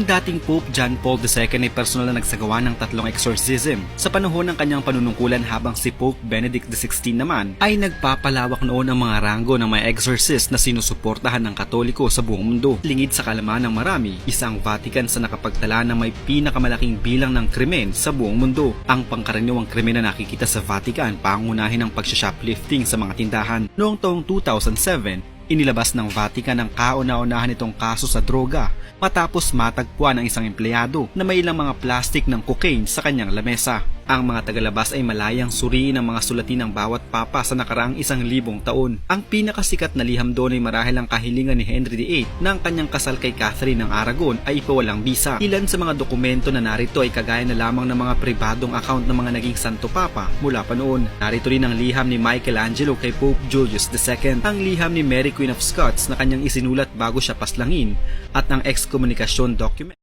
Ang dating Pope John Paul II ay personal na nagsagawa ng tatlong exorcism sa panahon ng kanyang panunungkulan habang si Pope Benedict XVI naman ay nagpapalawak noon ang mga ranggo ng mga exorcist na sinusuportahan ng Katoliko sa buong mundo. Lingid sa kalaman ng marami, isang Vatican sa nakapagtala ng may pinakamalaking bilang ng krimen sa buong mundo. Ang pangkaraniwang krimen na nakikita sa Vatican pangunahin ng pagsha-shoplifting sa mga tindahan. Noong taong 2007, inilabas ng Vatican ang kauna-unahan nitong kaso sa droga matapos matagpuan ng isang empleyado na may ilang mga plastic ng cocaine sa kanyang lamesa. Ang mga tagalabas ay malayang suriin ang mga sulatin ng bawat papa sa nakaraang isang libong taon. Ang pinakasikat na liham doon ay marahil ang kahilingan ni Henry VIII na ang kanyang kasal kay Catherine ng Aragon ay ipawalang bisa. Ilan sa mga dokumento na narito ay kagaya na lamang ng mga pribadong account ng mga naging Santo Papa mula pa noon. Narito rin ang liham ni Michelangelo kay Pope Julius II, ang liham ni Mary Queen of Scots na kanyang isinulat bago siya paslangin, at ang excommunication document.